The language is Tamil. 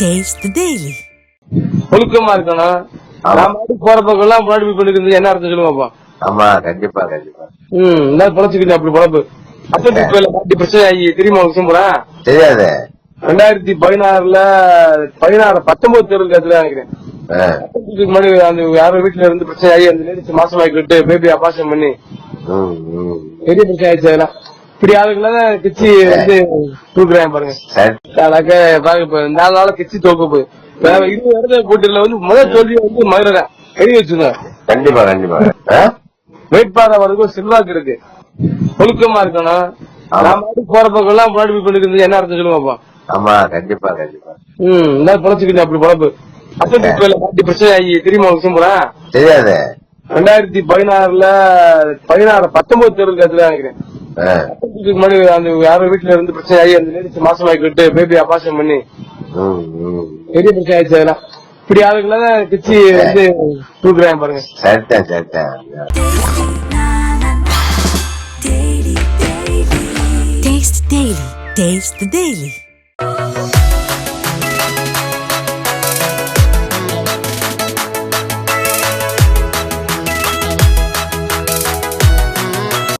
Taste the Daily. ஒழுக்கமா இருக்கணும். நான் போற எல்லாம் முன்னாடி போய் பண்ணிக்கிறது என்ன அர்த்தம் சொல்லுவாப்பா ஆமா கண்டிப்பா கண்டிப்பா. ம் இந்த பொழைச்சிக்கிட்டு அப்படி பொழப்பு. அத்தனை பேர்ல பாட்டி பிரச்சனை ஆகி தெரியுமா விஷயம் போறேன் தெரியாதே. ரெண்டாயிரத்தி பதினாறுல பதினாறு பத்தொன்பது தேர்தல் கத்துல நினைக்கிறேன். முன்னாடி அந்த யாரோ வீட்டுல இருந்து பிரச்சனை ஆகி அந்த லேடிஸ் மாசமாக்கிட்டு பேபி அபாஷன் பண்ணி. பெரிய பிரச்சனை ஆயிடுச்சு அதெல்லாம். இப்படி ஆளுங்களாம் கிச்சி வந்து தூக்குறாங்க பாருங்க. பாருங்க இப்ப நாலு நாள கிச்சி தோக்க இப்ப இருபது இடத்துல போட்டியில வந்து முதல் தோல்வி வந்து மதுரை தான். எழுதி வச்சுங்க. கண்டிப்பா கண்டிப்பா? வேட்பாளர் வரதுக்கு ஒரு செல்வாக்கு இருக்கு. ஒழுக்கமா இருக்கணும். பாட்டுக்கு போற பக்கம் எல்லாம் முன்னாடி போய் பண்ணிக்கிறது என்ன அர்த்தம் சொல்லுவாப்பா? ஆமா கண்டிப்பா கண்டிப்பா. ம் இந்த பொழைச்சிக்கிட்டு அப்படி பொழப்பு. பாட்டி பிரச்சனை ஆகி தெரியுமா விஷயம் போறேன் தெரியாதே. ரெண்டாயிரத்தி பதினாறுல பதினாறு பத்தொன்பது தேர்தல் கத்துல நினைக்கிறேன். இதுக்கு முன்னாடி அந்த யாரோ வீட்டுல இருந்து பிரச்சனை ஆகி அந்த லேடிஸ் மாசமாக்கிட்டு பேபி அபாஷன் பண்ணி. பெரிய பிரச்சனை ஆயிடுச்சு அதெல்லாம் இப்படி ஆளுங்களாம் கிச்சி வந்து தூக்குறாங்க பாருங்க சரிதான் சரிதான். Taste the Daily.